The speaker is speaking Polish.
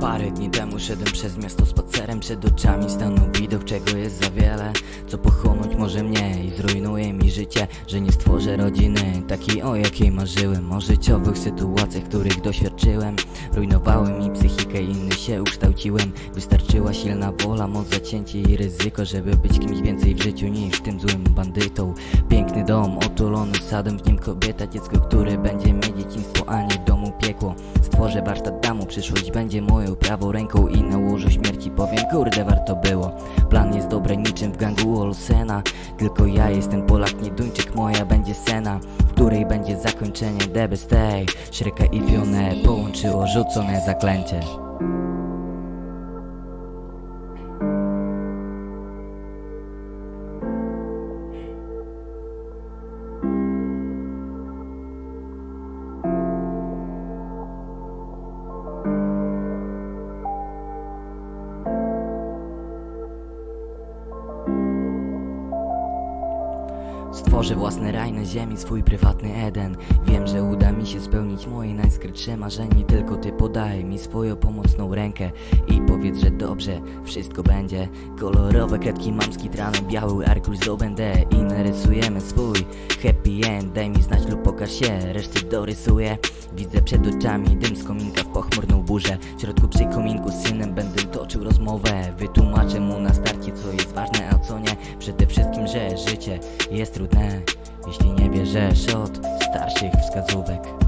Parę dni temu szedłem przez miasto spacerem Przed oczami stanął widok, czego jest za wiele. Co pochłonąć może mnie i zrujnuje mi życie Że nie stworzę rodziny, takiej o jakiej marzyłem. O życiowych sytuacjach, których doświadczyłem. Rujnowały mi psychikę, inny się ukształciłem. Wystarczyła silna wola, moc zacięcie i ryzyko Żeby być kimś więcej w życiu otulony sadem, w nim kobieta, dziecko, które będzie mieć dzieciństwo, a nie domu piekło. Stworzę warsztat damu, przyszłość będzie moją prawą ręką I na łożu śmierci powiem, kurde warto było. Plan jest dobry niczym w gangu Olsena. Tylko ja jestem Polak, nie Duńczyk, moja będzie scena W której będzie zakończenie The Best Day Shreka i Fionę połączyło rzucone zaklęcie Stworzę własny raj na ziemi, swój prywatny Eden. Wiem, że uda mi się spełnić moje najskrytsze marzenie. Tylko ty podaj mi swoją pomocną rękę I powiedz, że dobrze, wszystko będzie. Kolorowe kredki mam skitrane, biały arkusz zdobędę I narysujemy swój happy end. Daj mi znać lub pokaż się, reszty dorysuję. Widzę przed oczami dym z kominka w pochmurną burzę. W środku przy kominku z synem będę toczył rozmowę. Wytłumaczę mu na starcie co jest ważne, jest trudne Jeśli nie bierzesz od starszych wskazówek